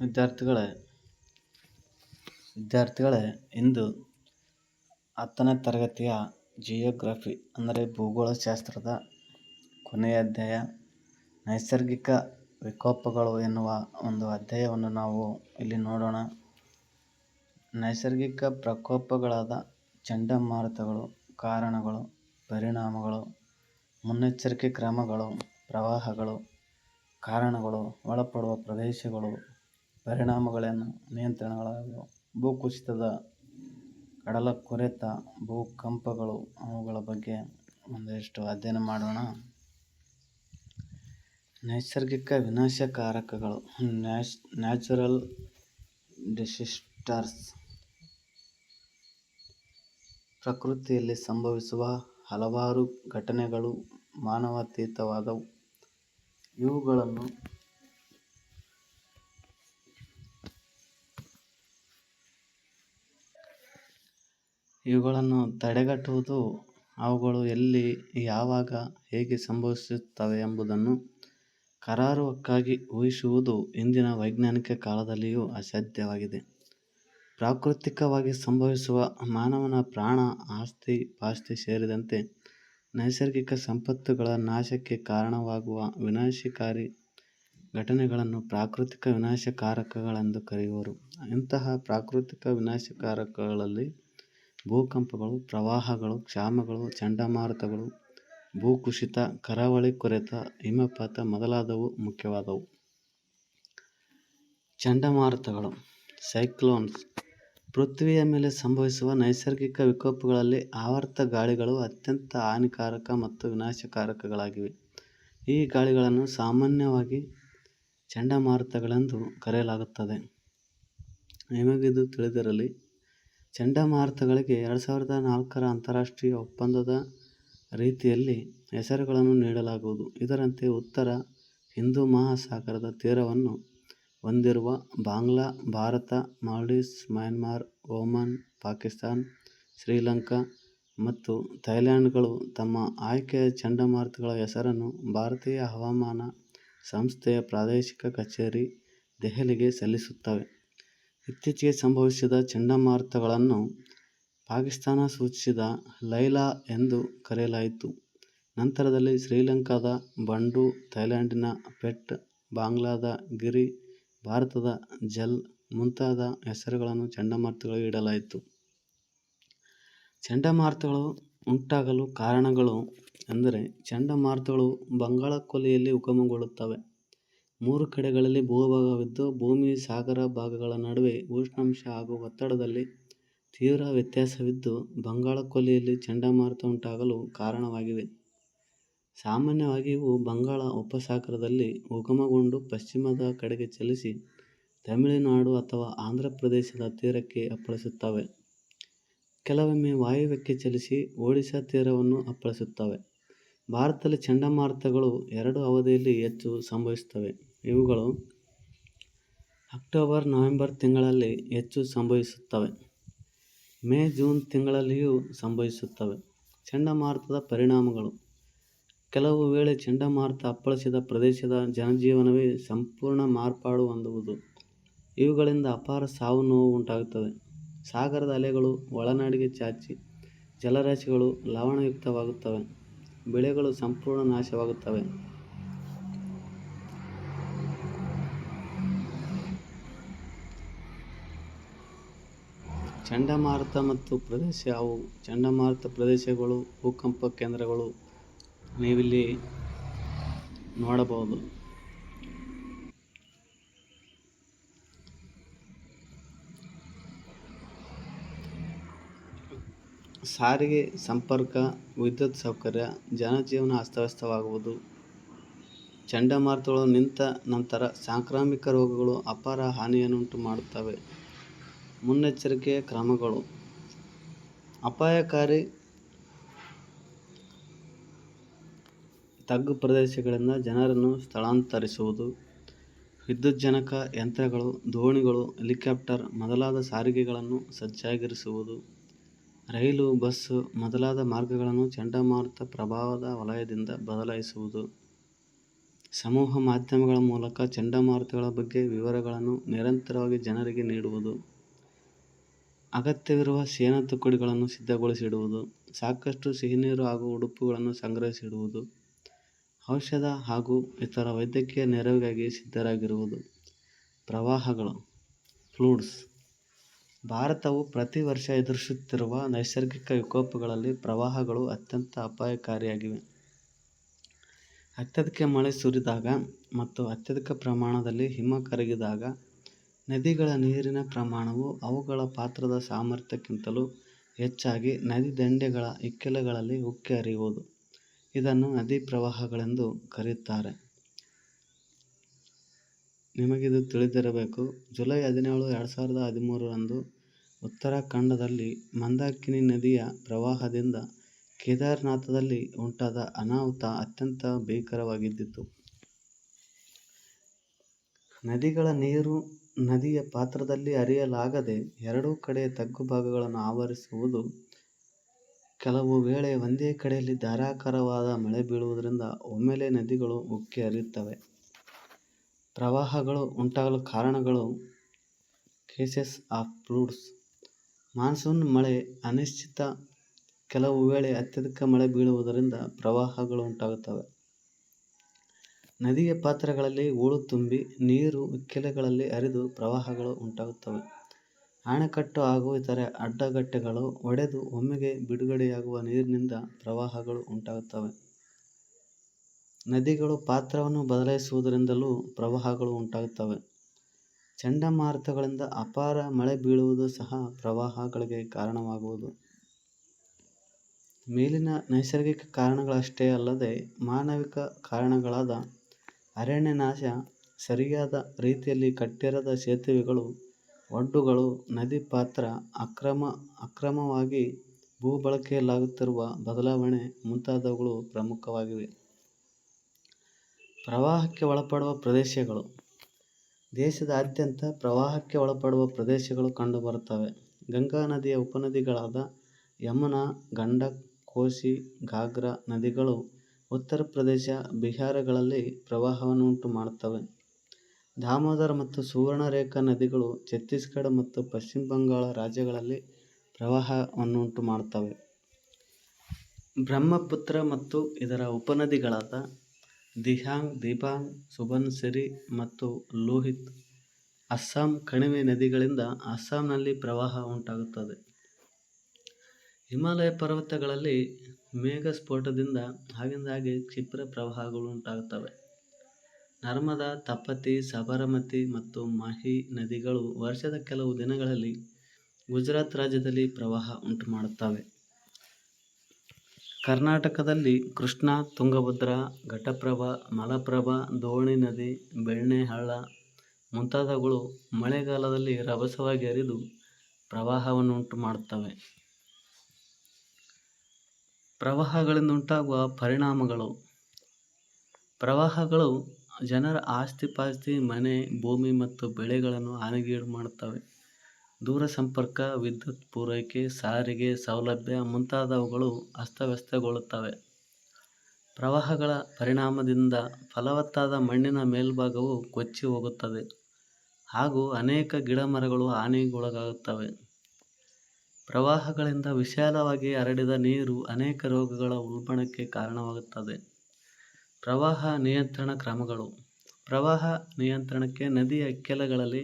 ವಿದ್ಯಾರ್ಥಿಗಳೇ ವಿದ್ಯಾರ್ಥಿಗಳೇ, ಇಂದು ಹತ್ತನೇ ತರಗತಿಯ ಜಿಯೋಗ್ರಫಿ ಅಂದರೆ ಭೂಗೋಳಶಾಸ್ತ್ರದ ಕೊನೆಯ ಅಧ್ಯಾಯ, ನೈಸರ್ಗಿಕ ವಿಕೋಪಗಳು ಎನ್ನುವ ಒಂದು ಅಧ್ಯಾಯವನ್ನು ನಾವು ಇಲ್ಲಿ ನೋಡೋಣ. ನೈಸರ್ಗಿಕ ಪ್ರಕೋಪಗಳಾದ ಚಂಡಮಾರುತಗಳು, ಕಾರಣಗಳು, ಪರಿಣಾಮಗಳು, ಮುನ್ನೆಚ್ಚರಿಕೆ ಕ್ರಮಗಳು, ಪ್ರವಾಹಗಳು, ಕಾರಣಗಳು, ಒಳಪಡುವ ಪ್ರದೇಶಗಳು ಪರಿಣಾಮಗಳೇನು? ನಿಯಂತ್ರಣಗಳಾಗಿವೆ ಭೂಕುಸಿತದ ಕಡಲಕೊರೆತ, ಭೂಕಂಪಗಳು ಅವುಗಳ ಬಗ್ಗೆ ಒಂದಿಷ್ಟು ಅಧ್ಯಯನ ಮಾಡೋಣ. ನೈಸರ್ಗಿಕ ವಿನಾಶಕಾರಕಗಳು, ನ್ಯಾಚ್, ನ್ಯಾಚುರಲ್ ಡಿಸಿಸ್ಟರ್ಸ್. ಪ್ರಕೃತಿಯಲ್ಲಿ ಸಂಭವಿಸುವ ಹಲವಾರು ಘಟನೆಗಳು ಮಾನವಾತೀತವಾದವು. ಇವುಗಳನ್ನು ಇವುಗಳನ್ನು ತಡೆಗಟ್ಟುವುದು ಅವುಗಳು ಎಲ್ಲಿ, ಯಾವಾಗ ಹೇಗೆ ಸಂಭವಿಸುತ್ತವೆ ಎಂಬುದನ್ನು ಕರಾರುವಕ್ಕಾಗಿ ಊಹಿಸುವುದು ಇಂದಿನ ವೈಜ್ಞಾನಿಕ ಕಾಲದಲ್ಲಿಯೂ ಅಸಾಧ್ಯವಾಗಿದೆ. ಪ್ರಾಕೃತಿಕವಾಗಿ ಸಂಭವಿಸುವ ಮಾನವನ ಪ್ರಾಣ, ಆಸ್ತಿ, ಪಾಸ್ತಿ ಸೇರಿದಂತೆ ನೈಸರ್ಗಿಕ ಸಂಪತ್ತುಗಳ ನಾಶಕ್ಕೆ ಕಾರಣವಾಗುವ ವಿನಾಶಕಾರಿ ಘಟನೆಗಳನ್ನು ಪ್ರಾಕೃತಿಕ ವಿನಾಶಕಾರಕಗಳೆಂದು ಕರೆಯುವರು. ಇಂತಹ ಪ್ರಾಕೃತಿಕ ವಿನಾಶಕಾರಕಗಳಲ್ಲಿ ಭೂಕಂಪಗಳು, ಪ್ರವಾಹಗಳು, ಕ್ಷಾಮಗಳು, ಚಂಡಮಾರುತಗಳು, ಭೂಕುಸಿತ, ಕರಾವಳಿ ಕೊರೆತ, ಹಿಮಪಾತ ಮೊದಲಾದವು ಮುಖ್ಯವಾದವು. ಚಂಡಮಾರುತಗಳು, ಸೈಕ್ಲೋನ್ಸ್, ಪೃಥ್ವಿಯ ಮೇಲೆ ಸಂಭವಿಸುವ ನೈಸರ್ಗಿಕ ವಿಕೋಪಗಳಲ್ಲಿ ಆವರ್ತ ಗಾಳಿಗಳು ಅತ್ಯಂತ ಹಾನಿಕಾರಕ ಮತ್ತು ವಿನಾಶಕಾರಕಗಳಾಗಿವೆ. ಈ ಗಾಳಿಗಳನ್ನು ಸಾಮಾನ್ಯವಾಗಿ ಚಂಡಮಾರುತಗಳೆಂದು ಕರೆಯಲಾಗುತ್ತದೆ. ನಿಮಗಿದು ತಿಳಿದಿರಲಿ ಚಂಡಮಾರುತಗಳಿಗೆ ಎರಡು ಸಾವಿರದ ನಾಲ್ಕರ ಅಂತಾರಾಷ್ಟ್ರೀಯ ಒಪ್ಪಂದದ ರೀತಿಯಲ್ಲಿ ಹೆಸರುಗಳನ್ನು ನೀಡಲಾಗುವುದು. ಇದರಂತೆ ಉತ್ತರ ಹಿಂದೂ ಮಹಾಸಾಗರದ ತೀರವನ್ನು ಹೊಂದಿರುವ ಬಾಂಗ್ಲಾ ಭಾರತ ಮಾಲ್ಡೀವ್ಸ್ ಮ್ಯಾನ್ಮಾರ್ ಒಮನ್, ಪಾಕಿಸ್ತಾನ್ ಶ್ರೀಲಂಕಾ ಮತ್ತು ಥೈಲ್ಯಾಂಡ್ಗಳು ತಮ್ಮ ಆಯ್ಕೆಯ ಚಂಡಮಾರುತಗಳ ಹೆಸರನ್ನು ಭಾರತೀಯ ಹವಾಮಾನ ಸಂಸ್ಥೆಯ ಪ್ರಾದೇಶಿಕ ಕಚೇರಿ ದೆಹಲಿಗೆ ಸಲ್ಲಿಸುತ್ತವೆ. ಇತ್ತೀಚೆಗೆ ಸಂಭವಿಸಿದ ಚಂಡಮಾರುತಗಳನ್ನು ಪಾಕಿಸ್ತಾನ ಸೂಚಿಸಿದ ಲೈಲಾ ಎಂದು ಕರೆಯಲಾಯಿತು. ನಂತರದಲ್ಲಿ ಶ್ರೀಲಂಕಾದ ಬಂಡು ಥೈಲ್ಯಾಂಡಿನ ಪೆಟ್, ಬಾಂಗ್ಲಾದ ಗಿರಿ, ಭಾರತದ ಜಲ್ ಮುಂತಾದ ಹೆಸರುಗಳನ್ನು ಚಂಡಮಾರುತಗಳಿಗೆ ಇಡಲಾಯಿತು. ಚಂಡಮಾರುತಗಳು ಉಂಟಾಗಲು ಕಾರಣಗಳು ಎಂದರೆ ಚಂಡಮಾರುತಗಳು ಬಂಗಾಳಕೊಲ್ಲಿಯಲ್ಲಿ ಉಗಮಗೊಳ್ಳುತ್ತವೆ. ಮೂರು ಕಡೆಗಳಲ್ಲಿ ಭೂಭಾಗವಿದ್ದು ಭೂಮಿ, ಸಾಗರ ಭಾಗಗಳ ನಡುವೆ ಉಷ್ಣಾಂಶ ಹಾಗೂ ಒತ್ತಡದಲ್ಲಿ ತೀವ್ರ ವ್ಯತ್ಯಾಸವಿದ್ದು, ಬಂಗಾಳಕೊಲ್ಲಿಯಲ್ಲಿ ಚಂಡಮಾರುತ ಉಂಟಾಗಲು ಕಾರಣವಾಗಿವೆ. ಸಾಮಾನ್ಯವಾಗಿ ಇವು ಬಂಗಾಳ ಉಪಸಾಗರದಲ್ಲಿ ಉಗಮಗೊಂಡು ಪಶ್ಚಿಮದ ಕಡೆಗೆ ಚಲಿಸಿ ತಮಿಳುನಾಡು ಅಥವಾ ಆಂಧ್ರಪ್ರದೇಶದ ತೀರಕ್ಕೆ ಅಪ್ಪಳಿಸುತ್ತವೆ. ಕೆಲವೊಮ್ಮೆ ವಾಯುವ್ಯಕ್ಕೆ ಚಲಿಸಿ ಒಡಿಶಾ ತೀರವನ್ನು ಅಪ್ಪಳಿಸುತ್ತವೆ. ಭಾರತದಲ್ಲಿ ಚಂಡಮಾರುತಗಳು ಎರಡು ಅವಧಿಯಲ್ಲಿ ಹೆಚ್ಚು ಸಂಭವಿಸುತ್ತವೆ. ಇವುಗಳು ಅಕ್ಟೋಬರ್, ನವೆಂಬರ್ ತಿಂಗಳಲ್ಲಿ ಹೆಚ್ಚು ಸಂಭವಿಸುತ್ತವೆ. ಮೇ, ಜೂನ್ ತಿಂಗಳಲ್ಲಿಯೂ ಸಂಭವಿಸುತ್ತವೆ. ಚಂಡಮಾರುತದ ಪರಿಣಾಮಗಳು. ಕೆಲವು ವೇಳೆ ಚಂಡಮಾರುತ ಅಪ್ಪಳಿಸಿದ ಪ್ರದೇಶದ ಜನಜೀವನವೇ ಸಂಪೂರ್ಣ ಮಾರ್ಪಾಡು ಹೊಂದುವುದು. ಇವುಗಳಿಂದ ಅಪಾರ ಸಾವು ನೋವು ಉಂಟಾಗುತ್ತದೆ. ಸಾಗರದ ಅಲೆಗಳು ಒಳನಾಡಿಗೆ ಚಾಚಿ ಜಲರಾಶಿಗಳು ಲವಣಯುಕ್ತವಾಗುತ್ತವೆ. ಬೆಳೆಗಳು ಸಂಪೂರ್ಣ ನಾಶವಾಗುತ್ತವೆ. ಚಂಡಮಾರುತ ಮತ್ತು ಪ್ರದೇಶ ಅವು. ಚಂಡಮಾರುತ ಪ್ರದೇಶಗಳು, ಭೂಕಂಪ ಕೇಂದ್ರಗಳು ನೀವಿಲ್ಲಿ ನೋಡಬಹುದು. ಸಾರಿಗೆ, ಸಂಪರ್ಕ, ವಿದ್ಯುತ್ ಸೌಕರ್ಯ, ಜನಜೀವನ ಅಸ್ತವ್ಯಸ್ತವಾಗುವುದು. ಚಂಡಮಾರುತಗಳು ನಿಂತ ನಂತರ ಸಾಂಕ್ರಾಮಿಕ ರೋಗಗಳು ಅಪಾರ ಹಾನಿಯನ್ನುಂಟು ಮಾಡುತ್ತವೆ ಮುನ್ನೆಚ್ಚರಿಕೆಯ ಕ್ರಮಗಳು ಅಪಾಯಕಾರಿ ತಗ್ಗು ಪ್ರದೇಶಗಳಿಂದ ಜನರನ್ನು ಸ್ಥಳಾಂತರಿಸುವುದು, ವಿದ್ಯುಜ್ಜನಕ ಯಂತ್ರಗಳು, ದೋಣಿಗಳು, ಹೆಲಿಕಾಪ್ಟರ್ ಮೊದಲಾದ ಸಾರಿಗೆಗಳನ್ನು ಸಜ್ಜಾಗಿರಿಸುವುದು, ರೈಲು ಬಸ್ಸು ಮೊದಲಾದ ಮಾರ್ಗಗಳನ್ನು ಚಂಡಮಾರುತ ಪ್ರಭಾವದ ವಲಯದಿಂದ ಬದಲಾಯಿಸುವುದು, ಸಮೂಹ ಮಾಧ್ಯಮಗಳ ಮೂಲಕ ಚಂಡಮಾರುತಗಳ ಬಗ್ಗೆ ವಿವರಗಳನ್ನು ನಿರಂತರವಾಗಿ ಜನರಿಗೆ ನೀಡುವುದು. ಅಗತ್ಯವಿರುವ ಸೇನಾ ತುಕಡಿಗಳನ್ನು ಸಿದ್ಧಗೊಳಿಸಿಡುವುದು. ಸಾಕಷ್ಟು ಸಿಹಿನೀರು ಹಾಗೂ ಉಡುಪುಗಳನ್ನು ಸಂಗ್ರಹಿಸಿಡುವುದು. ಔಷಧ ಹಾಗೂ ಇತರ ವೈದ್ಯಕೀಯ ನೆರವಿಗಾಗಿ ಸಿದ್ಧರಾಗಿರುವುದು. ಪ್ರವಾಹಗಳು, ಫ್ಲೂಡ್ಸ್ ಭಾರತವು ಪ್ರತಿ ವರ್ಷ ಎದುರಿಸುತ್ತಿರುವ ನೈಸರ್ಗಿಕ ವಿಕೋಪಗಳಲ್ಲಿ ಪ್ರವಾಹಗಳು ಅತ್ಯಂತ ಅಪಾಯಕಾರಿಯಾಗಿವೆ. ಅತ್ಯಧಿಕ ಮಳೆ ಸುರಿದಾಗ ಮತ್ತು ಅತ್ಯಧಿಕ ಪ್ರಮಾಣದಲ್ಲಿ ಹಿಮ ಕರಗಿದಾಗ ನದಿಗಳ ನೀರಿನ ಪ್ರಮಾಣವು ಅವುಗಳ ಪಾತ್ರದ ಸಾಮರ್ಥ್ಯಕ್ಕಿಂತಲೂ ಹೆಚ್ಚಾಗಿ ನದಿ ದಂಡೆಗಳ ಇಕ್ಕೆಲಗಳಲ್ಲಿ ಉಕ್ಕಿ ಹರಿಯುವುದು. ಇದನ್ನು ನದಿ ಪ್ರವಾಹಗಳೆಂದು ಕರೆಯುತ್ತಾರೆ. ನಿಮಗಿದು ತಿಳಿದಿರಬೇಕು. ಜುಲೈ ಹದಿನೇಳು, ಎರಡು ಸಾವಿರದ ಹದಿಮೂರರಂದು ಉತ್ತರಾಖಂಡದಲ್ಲಿ ಮಂದಾಕಿನಿ ನದಿಯ ಪ್ರವಾಹದಿಂದ ಕೇದಾರನಾಥದಲ್ಲಿ ಉಂಟಾದ ಅನಾಹುತ ಅತ್ಯಂತ ಭೀಕರವಾಗಿದ್ದಿತು. ನದಿಗಳ ನೀರು ನದಿಯ ಪಾತ್ರದಲ್ಲಿ ಹರಿಯಲಾಗದೆ ಎರಡೂ ಕಡೆ ತಗ್ಗು ಭಾಗಗಳನ್ನು ಆವರಿಸುವುದು. ಕೆಲವು ವೇಳೆ ಒಂದೇ ಕಡೆಯಲ್ಲಿ ಧಾರಾಕಾರವಾದ ಮಳೆ ಬೀಳುವುದರಿಂದ ಒಮ್ಮೆಲೇ ನದಿಗಳು ಉಕ್ಕಿ ಹರಿಯುತ್ತವೆ. ಪ್ರವಾಹಗಳು ಉಂಟಾಗಲು ಕಾರಣಗಳು ಕೇಸಸ್ ಆಫ್ ಫ್ಲೂಡ್ಸ್. ಮಾನ್ಸೂನ್ ಮಳೆ ಅನಿಶ್ಚಿತ. ಕೆಲವು ವೇಳೆ ಅತ್ಯಧಿಕ ಮಳೆ ಬೀಳುವುದರಿಂದ ಪ್ರವಾಹಗಳು ಉಂಟಾಗುತ್ತವೆ. ನದಿಯ ಪಾತ್ರಗಳಲ್ಲಿ ಹೂಳು ತುಂಬಿ ನೀರು ಇಕ್ಕೆಲಗಳಲ್ಲಿ ಹರಿದು ಪ್ರವಾಹಗಳು ಉಂಟಾಗುತ್ತವೆ. ಅಣೆಕಟ್ಟು ಹಾಗೂ ಇತರೆ ಅಡ್ಡಗಟ್ಟೆಗಳು ಒಡೆದು ಒಮ್ಮೆಗೆ ಬಿಡುಗಡೆಯಾಗುವ ನೀರಿನಿಂದ ಪ್ರವಾಹಗಳು ಉಂಟಾಗುತ್ತವೆ. ನದಿಗಳು ಪಾತ್ರವನ್ನು ಬದಲಾಯಿಸುವುದರಿಂದಲೂ ಪ್ರವಾಹಗಳು ಉಂಟಾಗುತ್ತವೆ. ಚಂಡಮಾರುತಗಳಿಂದ ಅಪಾರ ಮಳೆ ಬೀಳುವುದು ಸಹ ಪ್ರವಾಹಗಳಿಗೆ ಕಾರಣವಾಗುವುದು. ಮೇಲಿನ ನೈಸರ್ಗಿಕ ಕಾರಣಗಳಷ್ಟೇ ಅಲ್ಲದೆ ಮಾನವಿಕ ಕಾರಣಗಳಾದ ಅರಣ್ಯನಾಶ, ಸರಿಯಾದ ರೀತಿಯಲ್ಲಿ ಕಟ್ಟಿರದ ಸೇತುವೆಗಳು, ಒಡ್ಡುಗಳು, ನದಿ ಪಾತ್ರ, ಅಕ್ರಮ ಅಕ್ರಮವಾಗಿ ಭೂ ಬಳಕೆಯಲ್ಲಾಗುತ್ತಿರುವ ಬದಲಾವಣೆ ಮುಂತಾದವುಗಳು ಪ್ರಮುಖವಾಗಿವೆ. ಪ್ರವಾಹಕ್ಕೆ ಒಳಪಡುವ ಪ್ರದೇಶಗಳು ದೇಶದಾದ್ಯಂತ ಪ್ರವಾಹಕ್ಕೆ ಒಳಪಡುವ ಪ್ರದೇಶಗಳು ಕಂಡುಬರುತ್ತವೆ. ಗಂಗಾ ನದಿಯ ಉಪನದಿಗಳಾದ ಯಮುನಾ, ಗಂಡಕ್, ಕೋಸಿ, ಘಾಘ್ರಾ ನದಿಗಳು ಉತ್ತರಪ್ರದೇಶ, ಬಿಹಾರಗಳಲ್ಲಿ ಪ್ರವಾಹವನ್ನುಂಟು ಮಾಡುತ್ತವೆ. ದಾಮೋದರ ಮತ್ತು ಸುವರ್ಣರೇಖಾ ನದಿಗಳು ಛತ್ತೀಸ್ಗಢ ಮತ್ತು ಪಶ್ಚಿಮ ಬಂಗಾಳ ರಾಜ್ಯಗಳಲ್ಲಿ ಪ್ರವಾಹವನ್ನುಂಟು ಮಾಡುತ್ತವೆ. ಬ್ರಹ್ಮಪುತ್ರ ಮತ್ತು ಇದರ ಉಪನದಿಗಳಾದ ದಿಹಾಂಗ್, ದಿಬಾಂಗ್, ಸುಬನ್ಸಿರಿ ಮತ್ತು ಲೋಹಿತ್, ಅಸ್ಸಾಂ ಕಣಿವೆ ನದಿಗಳಿಂದ ಅಸ್ಸಾಂನಲ್ಲಿ ಪ್ರವಾಹ ಉಂಟಾಗುತ್ತದೆ. ಹಿಮಾಲಯ ಪರ್ವತಗಳಲ್ಲಿ ಮೇಘಸ್ಫೋಟದಿಂದ ಆಗಿಂದಾಗ್ಗೆ ಕ್ಷಿಪ್ರ ಪ್ರವಾಹಗಳು ಉಂಟಾಗುತ್ತವೆ. ನರ್ಮದಾ, ತಪತಿ, ಸಬರಮತಿ ಮತ್ತು ಮಾಹಿ ನದಿಗಳು ವರ್ಷದ ಕೆಲವು ದಿನಗಳಲ್ಲಿ ಗುಜರಾತ್ ರಾಜ್ಯದಲ್ಲಿ ಪ್ರವಾಹ ಉಂಟುಮಾಡುತ್ತವೆ. ಕರ್ನಾಟಕದಲ್ಲಿ ಕೃಷ್ಣಾ, ತುಂಗಭದ್ರಾ, ಘಟಪ್ರಭಾ, ಮಲಪ್ರಭಾ, ದೋಣಿ ನದಿ, ಬೆಣ್ಣೆ ಹಳ್ಳ ಮುಂತಾದವುಗಳು ಮಳೆಗಾಲದಲ್ಲಿ ರಭಸವಾಗಿ ಹರಿದು ಪ್ರವಾಹವನ್ನುಂಟು ಮಾಡುತ್ತವೆ. ಪ್ರವಾಹಗಳಿಂದುಂಟಾಗುವ ಪರಿಣಾಮಗಳು ಪ್ರವಾಹಗಳು ಜನರ ಆಸ್ತಿ-ಪಾಸ್ತಿ, ಮನೆ, ಭೂಮಿ ಮತ್ತು ಬೆಳೆಗಳನ್ನು ಹಾನಿಗೀಡು ಮಾಡುತ್ತವೆ. ದೂರ ಸಂಪರ್ಕ ವಿದ್ಯುತ್ ಪೂರೈಕೆ, ಸಾರಿಗೆ ಸೌಲಭ್ಯ ಮುಂತಾದವುಗಳು ಅಸ್ತವ್ಯಸ್ತಗೊಳ್ಳುತ್ತವೆ. ಪ್ರವಾಹಗಳ ಪರಿಣಾಮದಿಂದ ಫಲವತ್ತಾದ ಮಣ್ಣಿನ ಮೇಲ್ಭಾಗವು ಕೊಚ್ಚಿ ಹೋಗುತ್ತದೆ ಹಾಗೂ ಅನೇಕ ಗಿಡ-ಮರಗಳು ಹಾನಿಗೊಳಗಾಗುತ್ತವೆ. ಪ್ರವಾಹಗಳಿಂದ ವಿಶಾಲವಾಗಿ ಹರಡಿದ ನೀರು ಅನೇಕ ರೋಗಗಳ ಉಲ್ಬಣಕ್ಕೆ ಕಾರಣವಾಗುತ್ತದೆ. ಪ್ರವಾಹ ನಿಯಂತ್ರಣ ಕ್ರಮಗಳು. ಪ್ರವಾಹ ನಿಯಂತ್ರಣಕ್ಕೆ ನದಿಯ ಕೆಲಗಳಲ್ಲಿ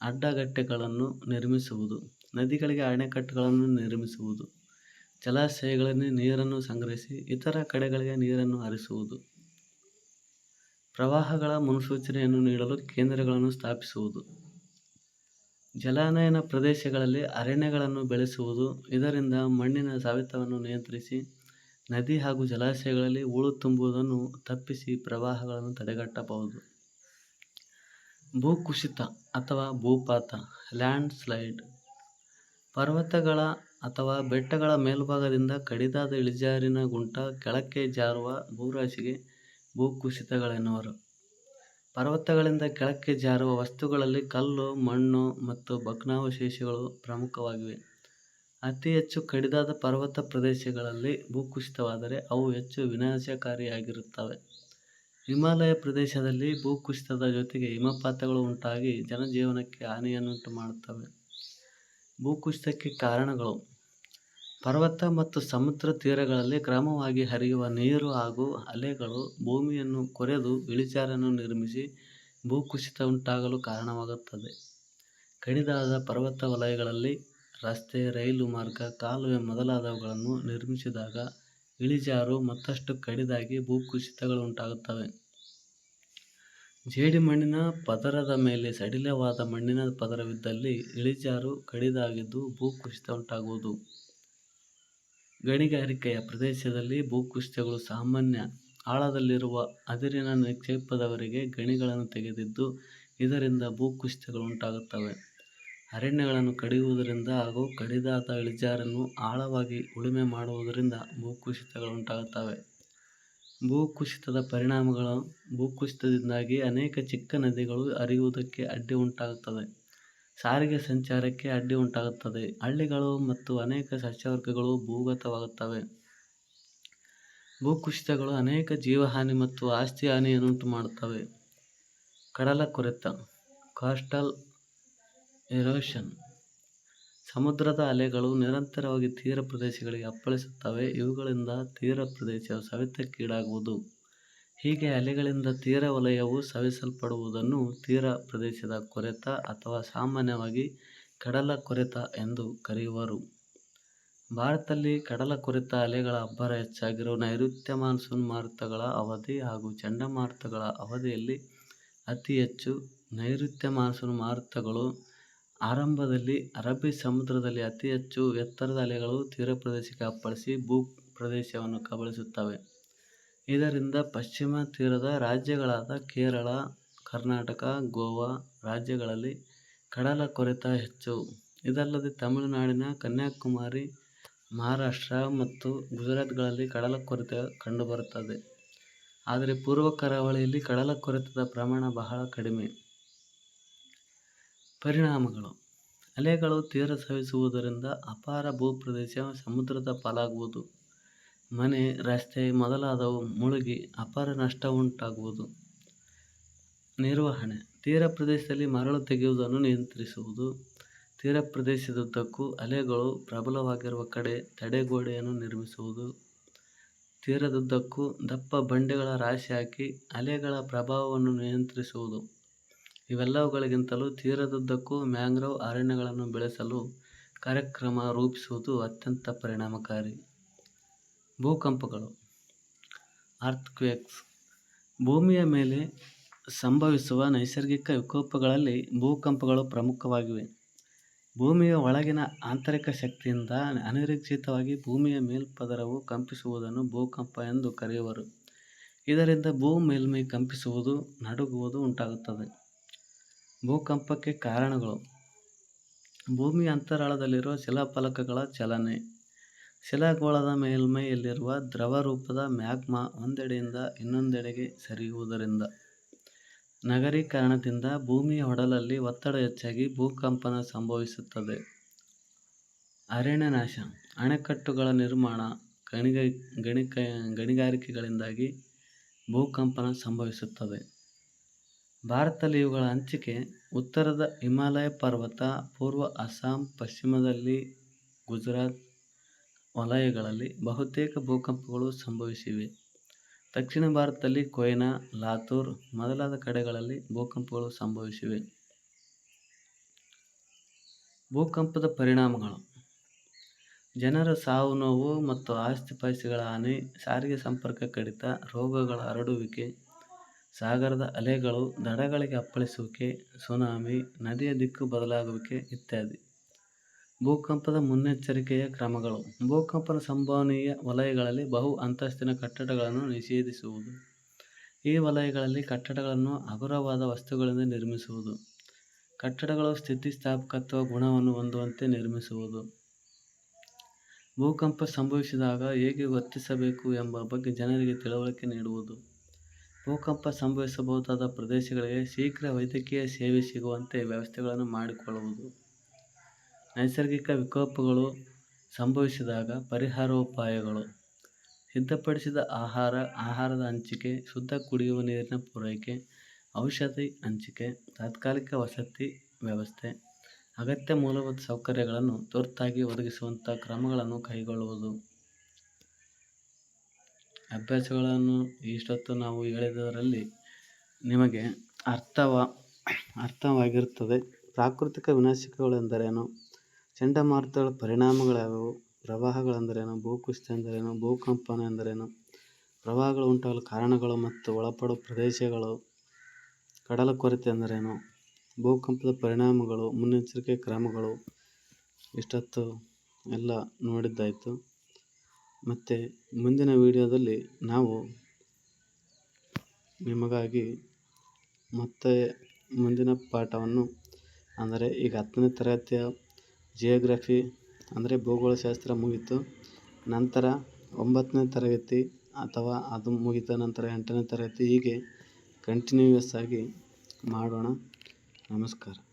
ಅಡ್ಡಗಟ್ಟೆಗಳನ್ನು ನಿರ್ಮಿಸುವುದು, ನದಿಗಳಿಗೆ ಅಣೆಕಟ್ಟುಗಳನ್ನು ನಿರ್ಮಿಸುವುದು, ಜಲಾಶಯಗಳಲ್ಲಿ ನೀರನ್ನು ಸಂಗ್ರಹಿಸಿ ಇತರ ಕಡೆಗಳಿಗೆ ನೀರನ್ನು ಹರಿಸುವುದು, ಪ್ರವಾಹಗಳ ಮುನ್ಸೂಚನೆಯನ್ನು ನೀಡಲು ಕೇಂದ್ರಗಳನ್ನು ಸ್ಥಾಪಿಸುವುದು, ಜಲಾನಯನ ಪ್ರದೇಶಗಳಲ್ಲಿ ಅರಣ್ಯಗಳನ್ನು ಬೆಳೆಸುವುದು. ಇದರಿಂದ ಮಣ್ಣಿನ ಸವೆತವನ್ನು ನಿಯಂತ್ರಿಸಿ ನದಿ ಹಾಗೂ ಜಲಾಶಯಗಳಲ್ಲಿ ಹೂಳು ತುಂಬುವುದನ್ನು ತಪ್ಪಿಸಿ ಪ್ರವಾಹಗಳನ್ನು ತಡೆಗಟ್ಟಬಹುದು. ಭೂಕುಸಿತ ಅಥವಾ ಭೂಪಾತ (ಲ್ಯಾಂಡ್ ಸ್ಲೈಡ್) ಪರ್ವತಗಳ ಅಥವಾ ಬೆಟ್ಟಗಳ ಮೇಲ್ಭಾಗದಿಂದ ಕಡಿದಾದ ಇಳಿಜಾರಿನ ಗುಂಟ ಕೆಳಕ್ಕೆ ಜಾರುವ ಭೂರಾಶಿಗೆ ಭೂಕುಸಿತಗಳೆನ್ನುವರು. ಪರ್ವತಗಳಿಂದ ಕೆಳಕ್ಕೆ ಜಾರುವ ವಸ್ತುಗಳಲ್ಲಿ ಕಲ್ಲು, ಮಣ್ಣು ಮತ್ತು ಭಗ್ನಾವಶೇಷಗಳು ಪ್ರಮುಖವಾಗಿವೆ. ಅತಿ ಹೆಚ್ಚು ಕಡಿದಾದ ಪರ್ವತ ಪ್ರದೇಶಗಳಲ್ಲಿ ಭೂಕುಸಿತವಾದರೆ ಅವು ಹೆಚ್ಚು ವಿನಾಶಕಾರಿಯಾಗಿರುತ್ತವೆ. ಹಿಮಾಲಯ ಪ್ರದೇಶದಲ್ಲಿ ಭೂಕುಸಿತದ ಜೊತೆಗೆ ಹಿಮಪಾತಗಳು ಉಂಟಾಗಿ ಜನಜೀವನಕ್ಕೆ ಹಾನಿಯನ್ನುಂಟು ಮಾಡುತ್ತವೆ. ಭೂಕುಸಿತಕ್ಕೆ ಕಾರಣಗಳು ಪರ್ವತ ಮತ್ತು ಸಮುದ್ರ ತೀರಗಳಲ್ಲಿ ಕ್ರಮವಾಗಿ ಹರಿಯುವ ನೀರು ಹಾಗೂ ಅಲೆಗಳು ಭೂಮಿಯನ್ನು ಕೊರೆದು ಇಳಿಜಾರನ್ನು ನಿರ್ಮಿಸಿ ಭೂಕುಸಿತ ಉಂಟಾಗಲು ಕಾರಣವಾಗುತ್ತದೆ. ಕಡಿದಾದ ಪರ್ವತ ವಲಯಗಳಲ್ಲಿ ರಸ್ತೆ, ರೈಲು ಮಾರ್ಗ, ಕಾಲುವೆ ಮೊದಲಾದವುಗಳನ್ನು ನಿರ್ಮಿಸಿದಾಗ ಇಳಿಜಾರು ಮತ್ತಷ್ಟು ಕಡಿದಾಗಿ ಭೂಕುಸಿತಗಳು ಉಂಟಾಗುತ್ತವೆ. ಜೇಡಿಮಣ್ಣಿನ ಪದರದ ಮೇಲೆ ಸಡಿಲವಾದ ಮಣ್ಣಿನ ಪದರವಿದ್ದಲ್ಲಿ ಇಳಿಜಾರು ಕಡಿದಾಗಿದ್ದು ಭೂಕುಸಿತ ಉಂಟಾಗುವುದು. ಗಣಿಗಾರಿಕೆಯ ಪ್ರದೇಶದಲ್ಲಿ ಭೂಕುಸಿತಗಳು ಸಾಮಾನ್ಯ. ಆಳದಲ್ಲಿರುವ ಅದಿರಿನ ನಿಕ್ಷೇಪದವರೆಗೆ ಗಣಿಗಳನ್ನು ತೆಗೆದಿದ್ದು, ಇದರಿಂದ ಭೂಕುಸಿತಗಳು ಉಂಟಾಗುತ್ತವೆ. ಅರಣ್ಯಗಳನ್ನು ಕಡಿಯುವುದರಿಂದ ಹಾಗೂ ಕಡಿದಾದ ಇಳಿಜಾರನ್ನು ಆಳವಾಗಿ ಉಳುಮೆ ಮಾಡುವುದರಿಂದ ಭೂಕುಸಿತಗಳು ಉಂಟಾಗುತ್ತವೆ. ಭೂಕುಸಿತದ ಪರಿಣಾಮಗಳು ಭೂಕುಸಿತದಿಂದಾಗಿ ಅನೇಕ ಚಿಕ್ಕ ನದಿಗಳು ಹರಿಯುವುದಕ್ಕೆ ಅಡ್ಡಿ ಉಂಟಾಗುತ್ತದೆ. ಸಾರಿಗೆ ಸಂಚಾರಕ್ಕೆ ಅಡ್ಡಿ ಉಂಟಾಗುತ್ತದೆ. ಹಳ್ಳಿಗಳು ಮತ್ತು ಅನೇಕ ಸಸ್ಯವರ್ಗಗಳು ಭೂಗತವಾಗುತ್ತವೆ. ಭೂಕುಸಿತಗಳು ಅನೇಕ ಜೀವಹಾನಿ ಮತ್ತು ಆಸ್ತಿ ಹಾನಿಯನ್ನುಂಟು ಮಾಡುತ್ತವೆ. ಕಡಲ ಕೊರೆತ ಕಾಸ್ಟಲ್ ಎರೋಷನ್ ಸಮುದ್ರದ ಅಲೆಗಳು ನಿರಂತರವಾಗಿ ತೀರ ಪ್ರದೇಶಗಳಿಗೆ ಅಪ್ಪಳಿಸುತ್ತವೆ. ಇವುಗಳಿಂದ ತೀರ ಪ್ರದೇಶವು ಸವೆತಕ್ಕೀಡಾಗುವುದು. ಹೀಗೆ ಅಲೆಗಳಿಂದ ತೀರ ವಲಯವು ಸವೆಸಲ್ಪಡುವುದನ್ನು ತೀರ ಪ್ರದೇಶದ ಕೊರೆತ ಅಥವಾ ಸಾಮಾನ್ಯವಾಗಿ ಕಡಲ ಕೊರೆತ ಎಂದು ಕರೆಯುವರು. ಭಾರತದಲ್ಲಿ ಕಡಲ ಕೊರೆತ ಅಲೆಗಳ ಅಬ್ಬರ ಹೆಚ್ಚಾಗಿರುವ ನೈಋತ್ಯ ಮಾನ್ಸೂನ್ ಮಾರುತಗಳ ಅವಧಿ ಹಾಗೂ ಚಂಡಮಾರುತಗಳ ಅವಧಿಯಲ್ಲಿ ಅತಿ ಹೆಚ್ಚು. ನೈಋತ್ಯ ಮಾನ್ಸೂನ್ ಮಾರುತಗಳು ಆರಂಭದಲ್ಲಿ ಅರಬ್ಬಿ ಸಮುದ್ರದಲ್ಲಿ ಅತಿ ಹೆಚ್ಚು ಎತ್ತರದ ಅಲೆಗಳು ತೀರ ಪ್ರದೇಶಕ್ಕೆ ಅಪ್ಪಳಿಸಿ ಭೂ ಪ್ರದೇಶವನ್ನು ಕಬಳಿಸುತ್ತವೆ. ಇದರಿಂದ ಪಶ್ಚಿಮ ತೀರದ ರಾಜ್ಯಗಳಾದ ಕೇರಳ, ಕರ್ನಾಟಕ, ಗೋವಾ ರಾಜ್ಯಗಳಲ್ಲಿ ಕಡಲ ಕೊರೆತ ಹೆಚ್ಚು. ಇದಲ್ಲದೆ ತಮಿಳುನಾಡಿನ ಕನ್ಯಾಕುಮಾರಿ, ಮಹಾರಾಷ್ಟ್ರ ಮತ್ತು ಗುಜರಾತ್ಗಳಲ್ಲಿ ಕಡಲ ಕೊರೆತ ಕಂಡುಬರುತ್ತದೆ. ಆದರೆ ಪೂರ್ವ ಕರಾವಳಿಯಲ್ಲಿ ಕಡಲ ಕೊರೆತದ ಪ್ರಮಾಣ ಬಹಳ ಕಡಿಮೆ. ಪರಿಣಾಮಗಳು ಅಲೆಗಳು ತೀರ ಸವೆಸುವುದರಿಂದ ಅಪಾರ ಭೂಪ್ರದೇಶ ಸಮುದ್ರದ ಪಾಲಾಗುವುದು. ಮನೆ, ರಸ್ತೆ ಮೊದಲಾದವು ಮುಳುಗಿ ಅಪಾರ ನಷ್ಟ ಉಂಟಾಗುವುದು ನಿರ್ವಹಣೆ ತೀರ ಪ್ರದೇಶದಲ್ಲಿ ಮರಳು ತೆಗೆಯುವುದನ್ನು ನಿಯಂತ್ರಿಸುವುದು. ತೀರ ಪ್ರದೇಶದುದ್ದಕ್ಕೂ ಅಲೆಗಳು ಪ್ರಬಲವಾಗಿರುವ ಕಡೆ ತಡೆಗೋಡೆಯನ್ನು ನಿರ್ಮಿಸುವುದು. ತೀರದುದ್ದಕ್ಕೂ ದಪ್ಪ ಬಂಡೆಗಳ ರಾಶಿ ಹಾಕಿ ಅಲೆಗಳ ಪ್ರಭಾವವನ್ನು ನಿಯಂತ್ರಿಸುವುದು. ಇವೆಲ್ಲವುಗಳಿಗಿಂತಲೂ ತೀರದುದ್ದಕ್ಕೂ ಮ್ಯಾಂಗ್ರೋವ್ ಅರಣ್ಯಗಳನ್ನು ಬೆಳೆಸಲು ಕಾರ್ಯಕ್ರಮ ರೂಪಿಸುವುದು ಅತ್ಯಂತ ಪರಿಣಾಮಕಾರಿ. ಭೂಕಂಪಗಳು ಅರ್ಥ್ಕ್ವೇಕ್ಸ್ ಭೂಮಿಯ ಮೇಲೆ ಸಂಭವಿಸುವ ನೈಸರ್ಗಿಕ ವಿಕೋಪಗಳಲ್ಲಿ ಭೂಕಂಪಗಳು ಪ್ರಮುಖವಾಗಿವೆ. ಭೂಮಿಯ ಒಳಗಿನ ಆಂತರಿಕ ಶಕ್ತಿಯಿಂದ ಅನಿರೀಕ್ಷಿತವಾಗಿ ಭೂಮಿಯ ಮೇಲ್ಪದರವು ಕಂಪಿಸುವುದನ್ನು ಭೂಕಂಪ ಎಂದು ಕರೆಯುವರು. ಇದರಿಂದ ಭೂ ಮೇಲ್ಮೈ ಕಂಪಿಸುವುದು, ನಡುಗುವುದು ಉಂಟಾಗುತ್ತದೆ. ಭೂಕಂಪಕ್ಕೆ ಕಾರಣಗಳು ಭೂಮಿಯ ಅಂತರಾಳದಲ್ಲಿರುವ ಶಿಲಾಫಲಕಗಳ ಚಲನೆ. ಶಿಲಾಗೋಳದ ಮೇಲ್ಮೈಯಲ್ಲಿರುವ ದ್ರವ ರೂಪದ ಮ್ಯಾಗ್ಮಾ ಒಂದೆಡೆಯಿಂದ ಇನ್ನೊಂದೆಡೆಗೆ ಸರಿಯುವುದರಿಂದ. ನಗರೀಕರಣದಿಂದ ಭೂಮಿಯ ಒಡಲಲ್ಲಿ ಒತ್ತಡ ಹೆಚ್ಚಾಗಿ ಭೂಕಂಪನ ಸಂಭವಿಸುತ್ತದೆ. ಅರಣ್ಯನಾಶ ಅಣೆಕಟ್ಟುಗಳ ನಿರ್ಮಾಣ, ಗಣಿಗಾರಿಕೆಗಳಿಂದಾಗಿ ಭೂಕಂಪನ ಸಂಭವಿಸುತ್ತದೆ. ಭಾರತದಲ್ಲಿ ಇವುಗಳ ಹಂಚಿಕೆ ಉತ್ತರದ ಹಿಮಾಲಯ ಪರ್ವತ, ಪೂರ್ವ ಅಸ್ಸಾಂ, ಪಶ್ಚಿಮದಲ್ಲಿ ಗುಜರಾತ್ ವಲಯಗಳಲ್ಲಿ ಬಹುತೇಕ ಭೂಕಂಪಗಳು ಸಂಭವಿಸಿವೆ. ದಕ್ಷಿಣ ಭಾರತದಲ್ಲಿ ಕೊಯ್ನಾ, ಲಾತೂರ್ ಮೊದಲಾದ ಕಡೆಗಳಲ್ಲಿ ಭೂಕಂಪಗಳು ಸಂಭವಿಸಿವೆ. ಭೂಕಂಪದ ಪರಿಣಾಮಗಳು ಜನರ ಸಾವು-ನೋವು ಮತ್ತು ಆಸ್ತಿ-ಪಾಸ್ತಿಗಳ ಹಾನಿ, ಸಾರಿಗೆ ಸಂಪರ್ಕ ಕಡಿತ, ರೋಗಗಳ ಹರಡುವಿಕೆ, ಸಾಗರದ ಅಲೆಗಳು ದಡಗಳಿಗೆ ಅಪ್ಪಳಿಸುವಿಕೆ, ಸುನಾಮಿ, ನದಿಯ ದಿಕ್ಕು ಬದಲಾಗುವಿಕೆ ಇತ್ಯಾದಿ. ಭೂಕಂಪದ ಮುನ್ನೆಚ್ಚರಿಕೆಯ ಕ್ರಮಗಳು ಭೂಕಂಪನ ಸಂಭವನೀಯ ವಲಯಗಳಲ್ಲಿ ಬಹು ಅಂತಸ್ತಿನ ಕಟ್ಟಡಗಳನ್ನು ನಿಷೇಧಿಸುವುದು. ಈ ವಲಯಗಳಲ್ಲಿ ಕಟ್ಟಡಗಳನ್ನು ಹಗುರವಾದ ವಸ್ತುಗಳಿಂದ ನಿರ್ಮಿಸುವುದು. ಕಟ್ಟಡಗಳು ಸ್ಥಿತಿಸ್ಥಾಪಕತ್ವ ಗುಣವನ್ನು ಹೊಂದುವಂತೆ ನಿರ್ಮಿಸುವುದು. ಭೂಕಂಪ ಸಂಭವಿಸಿದಾಗ ಹೇಗೆ ವರ್ತಿಸಬೇಕು ಎಂಬ ಬಗ್ಗೆ ಜನರಿಗೆ ತಿಳುವಳಿಕೆ ನೀಡುವುದು. ಭೂಕಂಪ ಸಂಭವಿಸಬಹುದಾದ ಪ್ರದೇಶಗಳಿಗೆ ಶೀಘ್ರ ವೈದ್ಯಕೀಯ ಸೇವೆ ಸಿಗುವಂತೆ ವ್ಯವಸ್ಥೆಗಳನ್ನು ಮಾಡಿಕೊಳ್ಳುವುದು. ನೈಸರ್ಗಿಕ ವಿಕೋಪಗಳು ಸಂಭವಿಸಿದಾಗ ಪರಿಹಾರೋಪಾಯಗಳು. ಸಿದ್ಧಪಡಿಸಿದ ಆಹಾರ, ಆಹಾರದ ಹಂಚಿಕೆ, ಶುದ್ಧ ಕುಡಿಯುವ ನೀರಿನ ಪೂರೈಕೆ, ಔಷಧಿ ಹಂಚಿಕೆ, ತಾತ್ಕಾಲಿಕ ವಸತಿ ವ್ಯವಸ್ಥೆ, ಅಗತ್ಯ ಮೂಲಭೂತ ಸೌಕರ್ಯಗಳನ್ನು ತುರ್ತಾಗಿ ಒದಗಿಸುವಂಥ ಕ್ರಮಗಳನ್ನು ಕೈಗೊಳ್ಳುವುದು. ಅಭ್ಯಾಸಗಳನ್ನು ಇಷ್ಟೊತ್ತು ನಾವು ಹೇಳಿದರಲ್ಲಿ ನಿಮಗೆ ಅರ್ಥವ, ಅರ್ಥವಾಗಿರುತ್ತದೆ. ಪ್ರಾಕೃತಿಕ ವಿನಾಶಕಗಳೆಂದರೇನು? ಚಂಡಮಾರುತಗಳ ಪರಿಣಾಮಗಳ್ಯಾವುವು ಪ್ರವಾಹಗಳೆಂದರೇನು ಭೂಕುಸಿತ ಎಂದರೇನು ಭೂಕಂಪನ ಎಂದರೇನು ಪ್ರವಾಹಗಳು ಉಂಟಾಗಲು ಕಾರಣಗಳು ಮತ್ತು ಒಳಪಡುವ ಪ್ರದೇಶಗಳು ಕಡಲ ಕಡಲಕೊರೆತ ಎಂದರೇನು ಭೂಕಂಪದ ಪರಿಣಾಮಗಳು, ಮುನ್ನೆಚ್ಚರಿಕೆ ಕ್ರಮಗಳು, ಇಷ್ಟೊತ್ತು ಎಲ್ಲ ನೋಡಿದ್ದಾಯಿತು. ಮತ್ತು ಮುಂದಿನ ವಿಡಿಯೋದಲ್ಲಿ ನಾವು ನಿಮಗಾಗಿ ಮತ್ತೆ ಮುಂದಿನ ಪಾಠವನ್ನು, ಅಂದರೆ ಈಗ ಹತ್ತನೇ ತರಗತಿಯ ಜಿಯೋಗ್ರಫಿ ಅಂದರೆ ಭೂಗೋಳಶಾಸ್ತ್ರ ಮುಗೀತು. ನಂತರ ಒಂಬತ್ತನೇ ತರಗತಿ ಅಥವಾ ಅದು ಮುಗಿದ ನಂತರ ಎಂಟನೇ ತರಗತಿ ಹೀಗೆ ಕಂಟಿನ್ಯೂಯಸ್ ಆಗಿ ಮಾಡೋಣ. ನಮಸ್ಕಾರ.